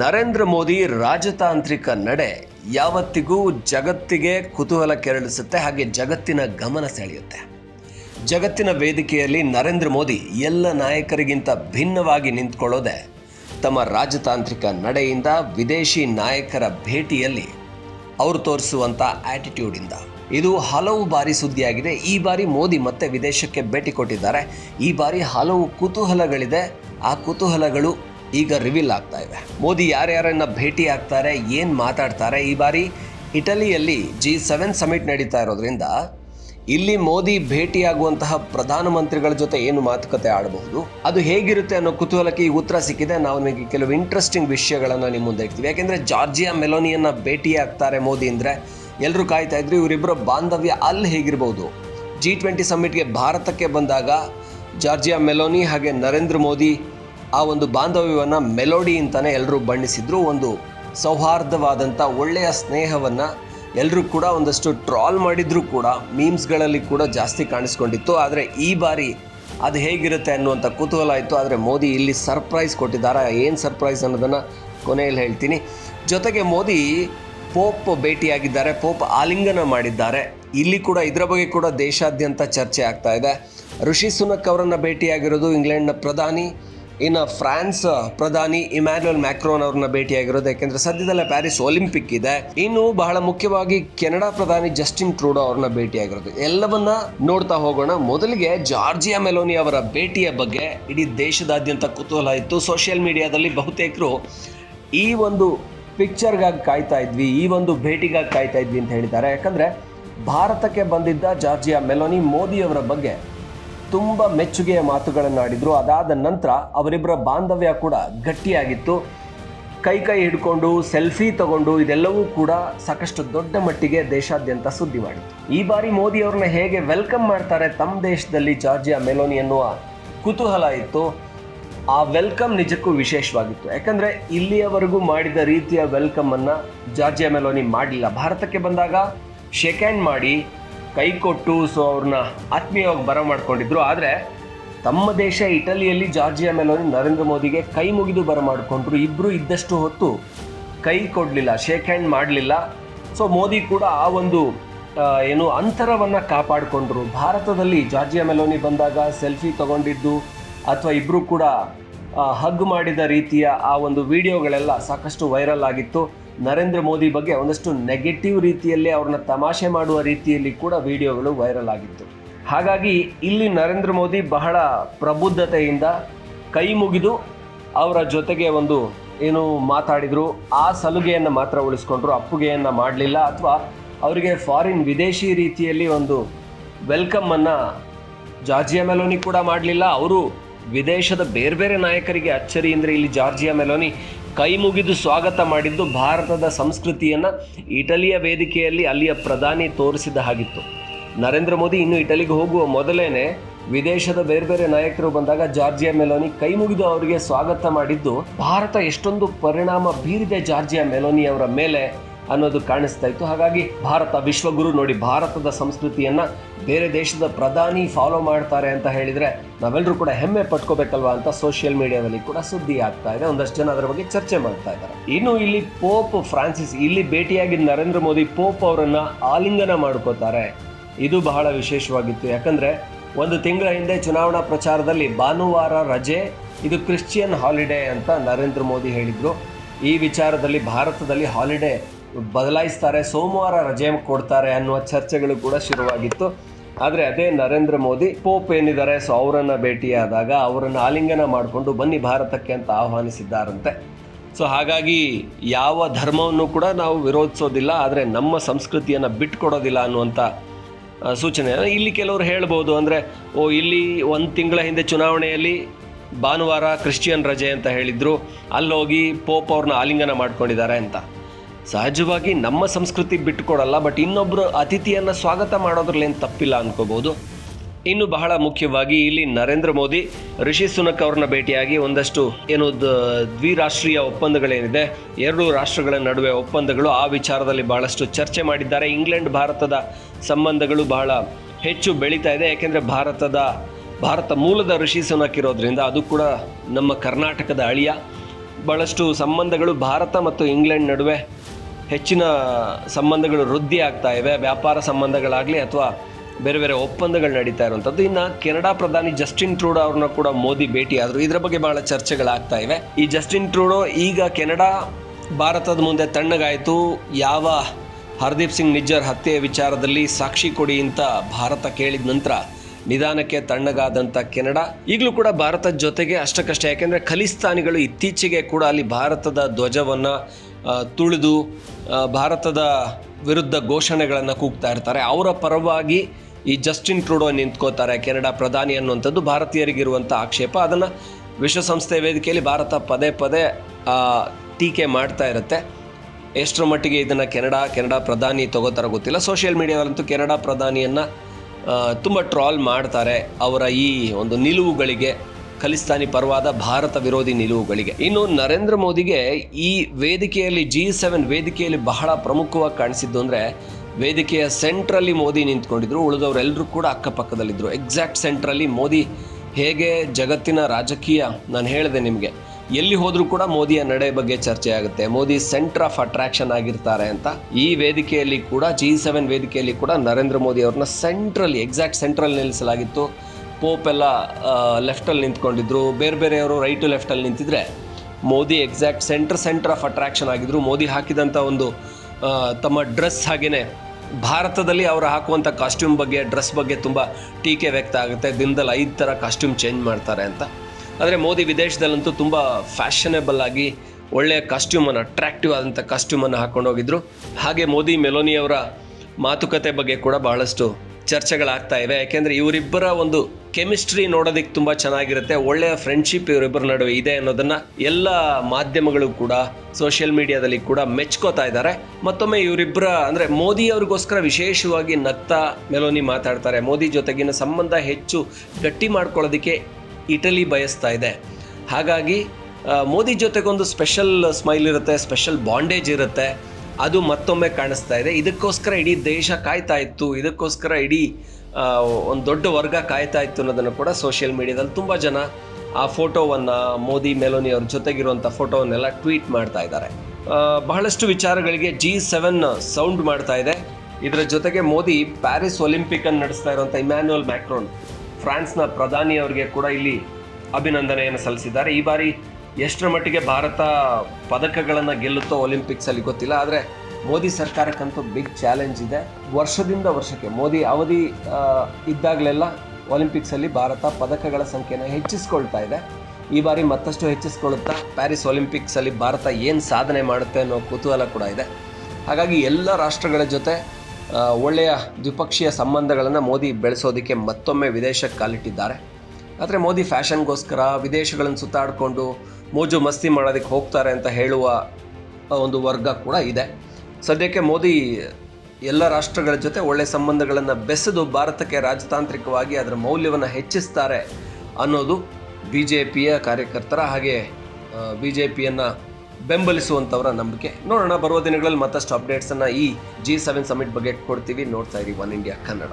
ನರೇಂದ್ರ ಮೋದಿ ರಾಜತಾಂತ್ರಿಕ ನಡೆ ಯಾವತ್ತಿಗೂ ಜಗತ್ತಿಗೆ ಕುತೂಹಲ ಕೆರಳಿಸುತ್ತೆ, ಹಾಗೆ ಜಗತ್ತಿನ ಗಮನ ಸೆಳೆಯುತ್ತೆ. ಜಗತ್ತಿನ ವೇದಿಕೆಯಲ್ಲಿ ನರೇಂದ್ರ ಮೋದಿ ಎಲ್ಲ ನಾಯಕರಿಗಿಂತ ಭಿನ್ನವಾಗಿ ನಿಂತ್ಕೊಳ್ಳೋದೆ ತಮ್ಮ ರಾಜತಾಂತ್ರಿಕ ನಡೆಯಿಂದ ವಿದೇಶಿ ನಾಯಕರ ಭೇಟಿಯಲ್ಲಿ ಅವರು ತೋರಿಸುವಂಥ ಆಟಿಟ್ಯೂಡಿಂದ ಇದು ಹಲವು ಬಾರಿ ಸುದ್ದಿಯಾಗಿದೆ. ಈ ಬಾರಿ ಮೋದಿ ಮತ್ತೆ ವಿದೇಶಕ್ಕೆ ಭೇಟಿ ಕೊಟ್ಟಿದ್ದಾರೆ. ಈ ಬಾರಿ ಹಲವು ಕುತೂಹಲಗಳಿದೆ. ಆ ಕುತೂಹಲಗಳು ಈಗ ರಿವೀಲ್ ಆಗ್ತಾ ಇವೆ ಮೋದಿ ಯಾರ್ಯಾರನ್ನ ಭೇಟಿ ಆಗ್ತಾರೆ, ಏನು ಮಾತಾಡ್ತಾರೆ, ಈ ಬಾರಿ ಇಟಲಿಯಲ್ಲಿ ಜಿ ಸೆವೆನ್ ಸಮಿಟ್ ನಡೀತಾ ಇರೋದ್ರಿಂದ ಇಲ್ಲಿ ಮೋದಿ ಭೇಟಿಯಾಗುವಂತಹ ಪ್ರಧಾನಮಂತ್ರಿಗಳ ಜೊತೆ ಏನು ಮಾತುಕತೆ ಆಡಬಹುದು, ಅದು ಹೇಗಿರುತ್ತೆ ಅನ್ನೋ ಕುತೂಹಲಕ್ಕೆ ಈ ಉತ್ತರ ಸಿಕ್ಕಿದೆ. ನಾವು ನಿಮಗೆ ಕೆಲವು ಇಂಟ್ರೆಸ್ಟಿಂಗ್ ವಿಷಯಗಳನ್ನು ನಿಮ್ಮ ಮುಂದೆ ಇಡ್ತೀವಿ. ಯಾಕೆಂದರೆ ಜಾರ್ಜಿಯಾ ಮೆಲೋನಿಯನ್ನ ಭೇಟಿ ಆಗ್ತಾರೆ ಮೋದಿ ಅಂದ್ರೆ ಎಲ್ಲರೂ ಕಾಯ್ತಾ ಇದ್ರು ಇವರಿಬ್ಬರ ಬಾಂಧವ್ಯ ಅಲ್ಲಿ ಹೇಗಿರ್ಬೋದು? ಜಿ ಟ್ವೆಂಟಿ ಸಮ್ಮಿಟ್ಗೆ ಭಾರತಕ್ಕೆ ಬಂದಾಗ ಜಾರ್ಜಿಯಾ ಮೆಲೋನಿ ಹಾಗೆ ನರೇಂದ್ರ ಮೋದಿ ಆ ಒಂದು ಬಾಂಧವ್ಯವನ್ನು ಮೆಲೋಡಿ ಅಂತಲೇ ಎಲ್ಲರೂ ಬಣ್ಣಿಸಿದ್ರು. ಒಂದು ಸೌಹಾರ್ದವಾದಂಥ ಒಳ್ಳೆಯ ಸ್ನೇಹವನ್ನು ಎಲ್ಲರೂ ಕೂಡ ಒಂದಷ್ಟು ಟ್ರಾಲ್ ಮಾಡಿದರೂ ಕೂಡ ಮೀಮ್ಸ್ಗಳಲ್ಲಿ ಕೂಡ ಜಾಸ್ತಿ ಕಾಣಿಸ್ಕೊಂಡಿತ್ತು. ಆದರೆ ಈ ಬಾರಿ ಅದು ಹೇಗಿರುತ್ತೆ ಅನ್ನುವಂಥ ಕುತೂಹಲ ಆಯಿತು. ಆದರೆ ಮೋದಿ ಇಲ್ಲಿ ಸರ್ಪ್ರೈಸ್ ಕೊಟ್ಟಿದ್ದಾರೆ. ಏನು ಸರ್ಪ್ರೈಸ್ ಅನ್ನೋದನ್ನು ಕೊನೆಯಲ್ಲಿ ಹೇಳ್ತೀನಿ. ಜೊತೆಗೆ ಮೋದಿ ಪೋಪ್ ಭೇಟಿಯಾಗಿದ್ದಾರೆ. ಪೋಪ್ ಆಲಿಂಗನ ಮಾಡಿದ್ದಾರೆ. ಇಲ್ಲಿ ಕೂಡ ಇದರ ಬಗ್ಗೆ ಕೂಡ ದೇಶಾದ್ಯಂತ ಚರ್ಚೆ ಆಗ್ತಾ ಇದೆ. ಋಷಿ ಸುನಕ್ ಅವರನ್ನು ಭೇಟಿಯಾಗಿರೋದು ಇಂಗ್ಲೆಂಡ್ನ ಪ್ರಧಾನಿ. ಇನ್ನು ಫ್ರಾನ್ಸ್ ಪ್ರಧಾನಿ ಇಮ್ಯಾನ್ಯುಯಲ್ ಮ್ಯಾಕ್ರೋನ್ ಅವ್ರನ್ನ ಭೇಟಿಯಾಗಿರೋದು, ಯಾಕೆಂದ್ರೆ ಸದ್ಯದಲ್ಲೇ ಪ್ಯಾರಿಸ್ ಒಲಿಂಪಿಕ್ ಇದೆ. ಇನ್ನು ಬಹಳ ಮುಖ್ಯವಾಗಿ ಕೆನಡಾ ಪ್ರಧಾನಿ ಜಸ್ಟಿನ್ ಟ್ರೂಡೋ ಅವ್ರನ್ನ ಭೇಟಿಯಾಗಿರೋದು. ಎಲ್ಲವನ್ನ ನೋಡ್ತಾ ಹೋಗೋಣ. ಮೊದಲಿಗೆ ಜಾರ್ಜಿಯಾ ಮೆಲೋನಿ ಅವರ ಭೇಟಿಯ ಬಗ್ಗೆ ಇಡೀ ದೇಶದಾದ್ಯಂತ ಕುತೂಹಲ ಇತ್ತು. ಸೋಷಿಯಲ್ ಮೀಡಿಯಾದಲ್ಲಿ ಬಹುತೇಕರು ಈ ಒಂದು ಪಿಕ್ಚರ್ಗಾಗಿ ಕಾಯ್ತಾ ಇದ್ವಿ, ಈ ಒಂದು ಭೇಟಿಗಾಗಿ ಕಾಯ್ತಾ ಇದ್ವಿ ಅಂತ ಹೇಳಿದ್ದಾರೆ. ಯಾಕಂದ್ರೆ ಭಾರತಕ್ಕೆ ಬಂದಿದ್ದ ಜಾರ್ಜಿಯಾ ಮೆಲೋನಿ ಮೋದಿಯವರ ಬಗ್ಗೆ ತುಂಬ ಮೆಚ್ಚುಗೆಯ ಮಾತುಗಳನ್ನು ಆಡಿದ್ರು ಅದಾದ ನಂತರ ಅವರಿಬ್ಬರ ಬಾಂಧವ್ಯ ಕೂಡ ಗಟ್ಟಿಯಾಗಿತ್ತು. ಕೈ ಕೈ ಹಿಡ್ಕೊಂಡು, ಸೆಲ್ಫಿ ತಗೊಂಡು ಇದೆಲ್ಲವೂ ಕೂಡ ಸಾಕಷ್ಟು ದೊಡ್ಡ ಮಟ್ಟಿಗೆ ದೇಶಾದ್ಯಂತ ಸುದ್ದಿ ಮಾಡಿತ್ತು. ಈ ಬಾರಿ ಮೋದಿ ಅವ್ರನ್ನ ಹೇಗೆ ವೆಲ್ಕಮ್ ಮಾಡ್ತಾರೆ ತಮ್ಮ ದೇಶದಲ್ಲಿ ಜಾರ್ಜಿಯಾ ಮೆಲೋನಿ ಎನ್ನುವ ಕುತೂಹಲ ಇತ್ತು. ಆ ವೆಲ್ಕಮ್ ನಿಜಕ್ಕೂ ವಿಶೇಷವಾಗಿತ್ತು. ಯಾಕಂದ್ರೆ ಇಲ್ಲಿಯವರೆಗೂ ಮಾಡಿದ ರೀತಿಯ ವೆಲ್ಕಮ್ ಅನ್ನ ಜಾರ್ಜಿಯಾ ಮೆಲೋನಿ ಮಾಡಲಿಲ್ಲ ಭಾರತಕ್ಕೆ ಬಂದಾಗ ಶೇಕ್ ಹ್ಯಾಂಡ್ ಮಾಡಿ ಕೈ ಕೊಟ್ಟು ಸೊ ಅವ್ರನ್ನ ಆತ್ಮೀಯವಾಗಿ ಬರ ಮಾಡ್ಕೊಂಡಿದ್ರು. ಆದರೆ ತಮ್ಮ ದೇಶ ಇಟಲಿಯಲ್ಲಿ ಜಾರ್ಜಿಯಾ ಮೆಲೋನಿ ನರೇಂದ್ರ ಮೋದಿಗೆ ಕೈ ಮುಗಿದು ಬರ ಮಾಡಿಕೊಂಡ್ರು. ಇಬ್ಬರು ಇದ್ದಷ್ಟು ಹೊತ್ತು ಕೈ ಕೊಡಲಿಲ್ಲ ಶೇಕ್ ಹ್ಯಾಂಡ್ ಮಾಡಲಿಲ್ಲ. ಸೊ ಮೋದಿ ಕೂಡ ಆ ಒಂದು ಏನು ಅಂತರವನ್ನು ಕಾಪಾಡಿಕೊಂಡ್ರು. ಭಾರತದಲ್ಲಿ ಜಾರ್ಜಿಯಾ ಮೆಲೋನಿ ಬಂದಾಗ ಸೆಲ್ಫಿ ತಗೊಂಡಿದ್ದು ಅಥವಾ ಇಬ್ಬರು ಕೂಡ ಹಗ್ ಮಾಡಿದ ರೀತಿಯ ಆ ಒಂದು ವಿಡಿಯೋಗಳೆಲ್ಲ ಸಾಕಷ್ಟು ವೈರಲ್ ಆಗಿತ್ತು. ನರೇಂದ್ರ ಮೋದಿ ಬಗ್ಗೆ ಒಂದಷ್ಟು ನೆಗೆಟಿವ್ ರೀತಿಯಲ್ಲಿ ಅವ್ರನ್ನ ತಮಾಷೆ ಮಾಡುವ ರೀತಿಯಲ್ಲಿ ಕೂಡ ವಿಡಿಯೋಗಳು ವೈರಲ್ ಆಗಿತ್ತು. ಹಾಗಾಗಿ ಇಲ್ಲಿ ನರೇಂದ್ರ ಮೋದಿ ಬಹಳ ಪ್ರಬುದ್ಧತೆಯಿಂದ ಕೈ ಮುಗಿದು ಅವರ ಜೊತೆಗೆ ಒಂದು ಏನು ಮಾತಾಡಿದ್ರು, ಆ ಸಲುಗೆಯನ್ನು ಮಾತ್ರ ಉಳಿಸ್ಕೊಂಡ್ರು, ಅಪ್ಪುಗೆಯನ್ನು ಮಾಡಲಿಲ್ಲ ಅಥವಾ ಅವರಿಗೆ ಫಾರಿನ್ ವಿದೇಶಿ ರೀತಿಯಲ್ಲಿ ಒಂದು ವೆಲ್ಕಮ್ಮನ್ನು ಜಾರ್ಜಿಯಾ ಮೆಲೋನಿ ಕೂಡ ಮಾಡಲಿಲ್ಲ. ಅವರು ವಿದೇಶದ ಬೇರೆ ಬೇರೆ ನಾಯಕರಿಗೆ ಅಚ್ಚರಿ ಅಂದರೆ ಇಲ್ಲಿ ಜಾರ್ಜಿಯಾ ಮೆಲೋನಿ ಕೈ ಮುಗಿದು ಸ್ವಾಗತ ಮಾಡಿದ್ದು ಭಾರತದ ಸಂಸ್ಕೃತಿಯನ್ನು ಇಟಲಿಯ ವೇದಿಕೆಯಲ್ಲಿ ಅಲ್ಲಿಯ ಪ್ರಧಾನಿ ತೋರಿಸಿದ ಹಾಗಿತ್ತು. ನರೇಂದ್ರ ಮೋದಿ ಇನ್ನು ಇಟಲಿಗೆ ಹೋಗುವ ಮೊದಲೇನೆ ವಿದೇಶದ ಬೇರೆ ಬೇರೆ ನಾಯಕರು ಬಂದಾಗ ಜಾರ್ಜಿಯಾ ಮೆಲೋನಿ ಕೈ ಮುಗಿದು ಅವರಿಗೆ ಸ್ವಾಗತ ಮಾಡಿದ್ದು, ಭಾರತ ಎಷ್ಟೊಂದು ಪರಿಣಾಮ ಬೀರಿದೆ ಜಾರ್ಜಿಯಾ ಮೆಲೋನಿ ಅವರ ಮೇಲೆ. ಅನ್ನೋದು ಕಾಣಿಸ್ತಾ ಇತ್ತು. ಹಾಗಾಗಿ ಭಾರತ ವಿಶ್ವಗುರು ನೋಡಿ ಭಾರತದ ಸಂಸ್ಕೃತಿಯನ್ನ ಬೇರೆ ದೇಶದ ಪ್ರಧಾನಿ ಫಾಲೋ ಮಾಡ್ತಾರೆ ಅಂತ ಹೇಳಿದ್ರೆ ನಾವೆಲ್ಲರೂ ಕೂಡ ಹೆಮ್ಮೆ ಪಟ್ಕೋಬೇಕಲ್ವಾ ಅಂತ ಸೋಷಿಯಲ್ ಮೀಡಿಯಾದಲ್ಲಿ ಕೂಡ ಸುದ್ದಿ ಆಗ್ತಾ ಇದೆ. ಒಂದಷ್ಟು ಜನ ಅದರ ಬಗ್ಗೆ ಚರ್ಚೆ ಮಾಡ್ತಾ ಇದ್ದಾರೆ. ಇನ್ನು ಇಲ್ಲಿ ಪೋಪ್ ಫ್ರಾನ್ಸಿಸ್ ಇಲ್ಲಿ ಭೇಟಿಯಾಗಿದ್ದ ನರೇಂದ್ರ ಮೋದಿ ಪೋಪ್ ಅವರನ್ನ ಆಲಿಂಗನ ಮಾಡ್ಕೋತಾರೆ. ಇದು ಬಹಳ ವಿಶೇಷವಾಗಿತ್ತು. ಯಾಕಂದ್ರೆ ಒಂದು ತಿಂಗಳ ಹಿಂದೆ ಚುನಾವಣಾ ಪ್ರಚಾರದಲ್ಲಿ ಭಾನುವಾರ ರಜೆ, ಇದು ಕ್ರಿಶ್ಚಿಯನ್ ಹಾಲಿಡೇ ಅಂತ ನರೇಂದ್ರ ಮೋದಿ ಹೇಳಿದ್ರು. ಈ ವಿಚಾರದಲ್ಲಿ ಭಾರತದಲ್ಲಿ ಹಾಲಿಡೇ ಬದಲಾಯಿಸ್ತಾರೆ, ಸೋಮವಾರ ರಜೆ ಕೊಡ್ತಾರೆ ಅನ್ನುವ ಚರ್ಚೆಗಳು ಕೂಡ ಶುರುವಾಗಿತ್ತು. ಆದರೆ ಅದೇ ನರೇಂದ್ರ ಮೋದಿ, ಪೋಪ್ ಏನಿದ್ದಾರೆ, ಸೊ ಅವರನ್ನು ಭೇಟಿಯಾದಾಗ ಅವರನ್ನು ಆಲಿಂಗನ ಮಾಡಿಕೊಂಡು ಬನ್ನಿ ಭಾರತಕ್ಕೆ ಅಂತ ಆಹ್ವಾನಿಸಿದ್ದಾರಂತೆ. ಸೊ ಹಾಗಾಗಿ ಯಾವ ಧರ್ಮವನ್ನು ಕೂಡ ನಾವು ವಿರೋಧಿಸೋದಿಲ್ಲ, ಆದರೆ ನಮ್ಮ ಸಂಸ್ಕೃತಿಯನ್ನು ಬಿಟ್ಕೊಡೋದಿಲ್ಲ ಅನ್ನುವಂಥ ಸೂಚನೆ. ಇಲ್ಲಿ ಕೆಲವರು ಹೇಳ್ಬೋದು, ಅಂದರೆ, ಓ, ಇಲ್ಲಿ ಒಂದು ತಿಂಗಳ ಹಿಂದೆ ಚುನಾವಣೆಯಲ್ಲಿ ಭಾನುವಾರ ಕ್ರಿಶ್ಚಿಯನ್ ರಜೆ ಅಂತ ಹೇಳಿದ್ರು, ಅಲ್ಲೋಗಿ ಪೋಪ್ ಅವ್ರನ್ನ ಆಲಿಂಗನ ಮಾಡ್ಕೊಂಡಿದ್ದಾರೆ ಅಂತ. ಸಹಜವಾಗಿ ನಮ್ಮ ಸಂಸ್ಕೃತಿ ಬಿಟ್ಟುಕೊಡಲ್ಲ ಬಟ್ ಇನ್ನೊಬ್ಬರು ಅತಿಥಿಯನ್ನು ಸ್ವಾಗತ ಮಾಡೋದ್ರಲ್ಲಿ ಏನು ತಪ್ಪಿಲ್ಲ ಅನ್ಕೋಬಹುದು. ಇನ್ನು ಬಹಳ ಮುಖ್ಯವಾಗಿ ಇಲ್ಲಿ ನರೇಂದ್ರ ಮೋದಿ, ರಿಷಿ ಸುನಕ್ ಅವ್ರನ್ನ ಭೇಟಿಯಾಗಿ ಒಂದಷ್ಟು ಏನು ದ್ವಿರಾಷ್ಟ್ರೀಯ ಒಪ್ಪಂದಗಳೇನಿದೆ, ಎರಡು ರಾಷ್ಟ್ರಗಳ ನಡುವೆ ಒಪ್ಪಂದಗಳು ಆ ವಿಚಾರದಲ್ಲಿ ಬಹಳಷ್ಟು ಚರ್ಚೆ ಮಾಡಿದ್ದಾರೆ. ಇಂಗ್ಲೆಂಡ್, ಭಾರತದ ಸಂಬಂಧಗಳು ಬಹಳ ಹೆಚ್ಚು ಬೆಳೀತಾ ಇದೆ, ಯಾಕೆಂದರೆ ಭಾರತದ, ಭಾರತ ಮೂಲದ ಋಷಿ ಸುನಕ್ ಇರೋದ್ರಿಂದ ಅದು ಕೂಡ ನಮ್ಮ ಕರ್ನಾಟಕದ ಅಳಿಯ. ಭಾಳಷ್ಟು ಸಂಬಂಧಗಳು ಭಾರತ ಮತ್ತು ಇಂಗ್ಲೆಂಡ್ ನಡುವೆ ಹೆಚ್ಚಿನ ಸಂಬಂಧಗಳು ವೃದ್ಧಿ ಆಗ್ತಾ ಇವೆ, ವ್ಯಾಪಾರ ಸಂಬಂಧಗಳಾಗಲಿ ಅಥವಾ ಬೇರೆ ಬೇರೆ ಒಪ್ಪಂದಗಳು ನಡೀತಾ ಇರುವಂಥದ್ದು. ಇನ್ನು ಕೆನಡಾ ಪ್ರಧಾನಿ ಜಸ್ಟಿನ್ ಟ್ರೂಡೋ ಅವ್ರನ್ನ ಕೂಡ ಮೋದಿ ಭೇಟಿಯಾದರು ಇದರ ಬಗ್ಗೆ ಬಹಳ ಚರ್ಚೆಗಳಾಗ್ತಾ ಇವೆ. ಈ ಜಸ್ಟಿನ್ ಟ್ರೂಡೋ ಈಗ ಕೆನಡಾ, ಭಾರತದ ಮುಂದೆ ತಣ್ಣಗಾಯಿತು. ಯಾವ ಹರ್ದೀಪ್ ಸಿಂಗ್ ನಿಜ್ಜರ್ ಹತ್ಯೆ ವಿಚಾರದಲ್ಲಿ ಸಾಕ್ಷಿ ಕೊಡಿ ಅಂತ ಭಾರತ ಕೇಳಿದ ನಂತರ ನಿಧಾನಕ್ಕೆ ತಣ್ಣಗಾದಂಥ ಕೆನಡಾ. ಈಗಲೂ ಕೂಡ ಭಾರತದ ಜೊತೆಗೆ ಅಷ್ಟಕ್ಕಷ್ಟೇ. ಯಾಕೆಂದರೆ ಖಲಿಸ್ತಾನಿಗಳು ಇತ್ತೀಚೆಗೆ ಕೂಡ ಅಲ್ಲಿ ಭಾರತದ ಧ್ವಜವನ್ನು ತುಳಿದು ಭಾರತದ ವಿರುದ್ಧ ಘೋಷಣೆಗಳನ್ನು ಕೂಗ್ತಾ ಇರ್ತಾರೆ. ಅವರ ಪರವಾಗಿ ಈ ಜಸ್ಟಿನ್ ಟ್ರೂಡೋ ನಿಂತ್ಕೋತಾರೆ, ಕೆನಡಾ ಪ್ರಧಾನಿ ಅನ್ನುವಂಥದ್ದು ಭಾರತೀಯರಿಗಿರುವಂಥ ಆಕ್ಷೇಪ. ಅದನ್ನು ವಿಶ್ವಸಂಸ್ಥೆ ವೇದಿಕೆಯಲ್ಲಿ ಭಾರತ ಪದೇ ಪದೇ ಟೀಕೆ ಮಾಡ್ತಾ ಇರುತ್ತೆ. ಎಷ್ಟರ ಮಟ್ಟಿಗೆ ಇದನ್ನು ಕೆನಡಾ ಕೆನಡಾ ಪ್ರಧಾನಿ ತಗೋತಾರೋ ಗೊತ್ತಿಲ್ಲ. ಸೋಷಿಯಲ್ ಮೀಡಿಯಾದಲ್ಲಂತೂ ಕೆನಡಾ ಪ್ರಧಾನಿಯನ್ನು ತುಂಬ ಟ್ರಾಲ್ ಮಾಡ್ತಾರೆ ಅವರ ಈ ಒಂದು ನಿಲುವುಗಳಿಗೆ. ಖಲಿಸ್ತಾನಿ ಪರವಾದ ಭಾರತ ವಿರೋಧಿ ನಿಲುವುಗಳಿಗೆ. ಇನ್ನು ನರೇಂದ್ರ ಮೋದಿಗೆ ಈ ವೇದಿಕೆಯಲ್ಲಿ ಜಿ ಸೆವೆನ್ ವೇದಿಕೆಯಲ್ಲಿ ಬಹಳ ಪ್ರಮುಖವಾಗಿ ಕಾಣಿಸಿದ್ದು ಅಂದರೆ ವೇದಿಕೆಯ ಸೆಂಟ್ರಲ್ಲಿ ಮೋದಿ ನಿಂತ್ಕೊಂಡಿದ್ರು, ಉಳಿದವರೆಲ್ಲರೂ ಕೂಡ ಅಕ್ಕಪಕ್ಕದಲ್ಲಿದ್ದರು ಎಕ್ಸಾಕ್ಟ್ ಸೆಂಟ್ರಲ್ಲಿ ಮೋದಿ ಹೇಗೆ ಜಗತ್ತಿನ ರಾಜಕೀಯ ನಾನು ಹೇಳಿದೆ ನಿಮಗೆ. ಎಲ್ಲಿ ಹೋದರೂ ಕೂಡ ಮೋದಿಯ ನಡೆ ಬಗ್ಗೆ ಚರ್ಚೆ ಆಗುತ್ತೆ. ಮೋದಿ ಸೆಂಟರ್ ಆಫ್ ಅಟ್ರಾಕ್ಷನ್ ಆಗಿರ್ತಾರೆ ಅಂತ ಈ ವೇದಿಕೆಯಲ್ಲಿ ಕೂಡ ಜಿ ಸೆವೆನ್ ವೇದಿಕೆಯಲ್ಲಿ ಕೂಡ ನರೇಂದ್ರ ಮೋದಿ ಅವ್ರನ್ನ ಸೆಂಟ್ರಲ್ಲಿ ಎಕ್ಸಾಕ್ಟ್ ಸೆಂಟ್ರಲ್ಲಿ ನಿಲ್ಲಿಸಲಾಗಿತ್ತು. ಪೋಪ್ ಎಲ್ಲ ಲೆಫ್ಟಲ್ಲಿ ನಿಂತ್ಕೊಂಡಿದ್ರು. ಬೇರೆ ಬೇರೆಯವರು ರೈಟು ಲೆಫ್ಟಲ್ಲಿ ನಿಂತಿದ್ರೆ Modi exact centre centre of attraction ಆಗಿದ್ರು. ಮೋದಿ ಹಾಕಿದಂಥ ಒಂದು ತಮ್ಮ ಡ್ರೆಸ್ ಹಾಗೇನೆ ಭಾರತದಲ್ಲಿ ಅವರು ಹಾಕುವಂಥ ಕಾಸ್ಟ್ಯೂಮ್ ಬಗ್ಗೆ ಡ್ರೆಸ್ ಬಗ್ಗೆ ತುಂಬ ಟೀಕೆ ವ್ಯಕ್ತ ಆಗುತ್ತೆ. ದಿನದಲ್ಲಿ ಐದು ಥರ ಕಾಸ್ಟ್ಯೂಮ್ ಚೇಂಜ್ ಮಾಡ್ತಾರೆ ಅಂತ. ಆದರೆ ಮೋದಿ ವಿದೇಶದಲ್ಲಂತೂ ತುಂಬ ಫ್ಯಾಷನೇಬಲ್ ಆಗಿ ಒಳ್ಳೆಯ ಕಾಸ್ಟ್ಯೂಮನ್ನು ಅಟ್ರಾಕ್ಟಿವ್ ಆದಂಥ ಕಾಸ್ಟ್ಯೂಮನ್ನು ಹಾಕ್ಕೊಂಡು ಹೋಗಿದ್ರು. ಹಾಗೆ ಮೋದಿ ಮೆಲೋನಿ ಅವರ ಮಾತುಕತೆ ಬಗ್ಗೆ ಕೂಡ ಬಹಳಷ್ಟು ಚರ್ಚೆಗಳಾಗ್ತಾ ಇವೆ. ಯಾಕೆಂದರೆ ಇವರಿಬ್ಬರ ಒಂದು ಕೆಮಿಸ್ಟ್ರಿ ನೋಡೋದಕ್ಕೆ ತುಂಬ ಚೆನ್ನಾಗಿರುತ್ತೆ. ಒಳ್ಳೆಯ ಫ್ರೆಂಡ್ಶಿಪ್ ಇವರಿಬ್ಬರ ನಡುವೆ ಇದೆ ಅನ್ನೋದನ್ನ ಎಲ್ಲ ಮಾಧ್ಯಮಗಳು ಕೂಡ ಸೋಷಿಯಲ್ ಮೀಡಿಯಾದಲ್ಲಿ ಕೂಡ ಮೆಚ್ಕೋತಾ ಇದ್ದಾರೆ. ಮತ್ತೊಮ್ಮೆ ಇವರಿಬ್ಬರ ಅಂದರೆ ಮೋದಿ ಅವ್ರಿಗೋಸ್ಕರ ವಿಶೇಷವಾಗಿ ನಗ್ತಾ ಮೆಲೋನಿ ಮಾತಾಡ್ತಾರೆ. ಮೋದಿ ಜೊತೆಗಿನ ಸಂಬಂಧ ಹೆಚ್ಚು ಗಟ್ಟಿ ಮಾಡ್ಕೊಳ್ಳೋದಕ್ಕೆ ಇಟಲಿ ಬಯಸ್ತಾ ಇದೆ. ಹಾಗಾಗಿ ಮೋದಿ ಜೊತೆಗೊಂದು ಸ್ಪೆಷಲ್ ಸ್ಮೈಲ್ ಇರುತ್ತೆ ಸ್ಪೆಷಲ್ ಬಾಂಡೇಜ್ ಇರುತ್ತೆ. ಅದು ಮತ್ತೊಮ್ಮೆ ಕಾಣಿಸ್ತಾ ಇದೆ. ಇದಕ್ಕೋಸ್ಕರ ಇಡೀ ದೇಶ ಕಾಯ್ತಾ ಇತ್ತು. ಇದಕ್ಕೋಸ್ಕರ ಇಡೀ ಒಂದು ದೊಡ್ಡ ವರ್ಗ ಕಾಯ್ತಾ ಇತ್ತು ಅನ್ನೋದನ್ನು ಕೂಡ ಸೋಷಿಯಲ್ ಮೀಡಿಯಾದಲ್ಲಿ ತುಂಬ ಜನ ಆ ಫೋಟೋವನ್ನು ಮೋದಿ, ಮೆಲೋನಿ ಅವ್ರ ಜೊತೆಗಿರುವಂಥ ಫೋಟೋವನ್ನೆಲ್ಲ ಟ್ವೀಟ್ ಮಾಡ್ತಾ ಇದ್ದಾರೆ. ಬಹಳಷ್ಟು ವಿಚಾರಗಳಿಗೆ ಜಿ ಸೆವೆನ್ ಸೌಂಡ್ ಮಾಡ್ತಾ ಇದೆ. ಇದರ ಜೊತೆಗೆ ಮೋದಿ ಪ್ಯಾರಿಸ್ ಒಲಿಂಪಿಕ್ ಅನ್ನು ನಡೆಸ್ತಾ ಇರುವಂಥ ಇಮ್ಯಾನ್ಯುಯಲ್ ಮ್ಯಾಕ್ರೋನ್ ಫ್ರಾನ್ಸ್ನ ಪ್ರಧಾನಿ ಅವರಿಗೆ ಕೂಡ ಇಲ್ಲಿ ಅಭಿನಂದನೆಯನ್ನು ಸಲ್ಲಿಸಿದ್ದಾರೆ. ಈ ಬಾರಿ ಎಷ್ಟರ ಮಟ್ಟಿಗೆ ಭಾರತ ಪದಕಗಳನ್ನು ಗೆಲ್ಲುತ್ತೋ ಒಲಿಂಪಿಕ್ಸಲ್ಲಿ ಗೊತ್ತಿಲ್ಲ, ಆದರೆ ಮೋದಿ ಸರ್ಕಾರಕ್ಕಂತೂ ಬಿಗ್ ಚಾಲೆಂಜ್ ಇದೆ. ವರ್ಷದಿಂದ ವರ್ಷಕ್ಕೆ, ಮೋದಿ ಅವಧಿ ಇದ್ದಾಗಲೆಲ್ಲ ಒಲಿಂಪಿಕ್ಸಲ್ಲಿ ಭಾರತ ಪದಕಗಳ ಸಂಖ್ಯೆನ ಹೆಚ್ಚಿಸ್ಕೊಳ್ತಾ ಇದೆ. ಈ ಬಾರಿ ಮತ್ತಷ್ಟು ಹೆಚ್ಚಿಸ್ಕೊಳ್ಳುತ್ತಾ ಪ್ಯಾರಿಸ್ ಒಲಿಂಪಿಕ್ಸಲ್ಲಿ ಭಾರತ ಏನು ಸಾಧನೆ ಮಾಡುತ್ತೆ ಅನ್ನೋ ಕುತೂಹಲ ಕೂಡ ಇದೆ. ಹಾಗಾಗಿ ಎಲ್ಲ ರಾಷ್ಟ್ರಗಳ ಜೊತೆ ಒಳ್ಳೆಯ ದ್ವಿಪಕ್ಷೀಯ ಸಂಬಂಧಗಳನ್ನು ಮೋದಿ ಬೆಳೆಸೋದಕ್ಕೆ ಮತ್ತೊಮ್ಮೆ ವಿದೇಶಕ್ಕೆ ಕಾಲಿಟ್ಟಿದ್ದಾರೆ. ಆದರೆ ಮೋದಿ ಫ್ಯಾಷನ್ಗೋಸ್ಕರ, ವಿದೇಶಗಳನ್ನು ಸುತ್ತಾಡಿಕೊಂಡು ಮೋಜು ಮಸ್ತಿ ಮಾಡೋದಕ್ಕೆ ಹೋಗ್ತಾರೆ ಅಂತ ಹೇಳುವ ಒಂದು ವರ್ಗ ಕೂಡ ಇದೆ. ಸದ್ಯಕ್ಕೆ ಮೋದಿ ಎಲ್ಲ ರಾಷ್ಟ್ರಗಳ ಜೊತೆ ಒಳ್ಳೆಯ ಸಂಬಂಧಗಳನ್ನು ಬೆಸೆದು ಭಾರತಕ್ಕೆ ರಾಜತಾಂತ್ರಿಕವಾಗಿ ಅದರ ಮೌಲ್ಯವನ್ನು ಹೆಚ್ಚಿಸ್ತಾರೆ ಅನ್ನೋದು ಬಿ ಜೆ ಪಿಯ ಕಾರ್ಯಕರ್ತರ ಹಾಗೆ ಬಿ ಜೆ ಪಿಯನ್ನು ಬೆಂಬಲಿಸುವಂಥವರ ನಂಬಿಕೆ. ನೋಡೋಣ, ಬರುವ ದಿನಗಳಲ್ಲಿ ಮತ್ತಷ್ಟು ಅಪ್ಡೇಟ್ಸನ್ನು ಈ ಜಿ ಸೆವೆನ್ ಸಮಿಟ್ ಬಗ್ಗೆ ಕೊಡ್ತೀವಿ. ನೋಡ್ತಾ ಇರಿ ಒನ್ ಇಂಡಿಯಾ ಕನ್ನಡ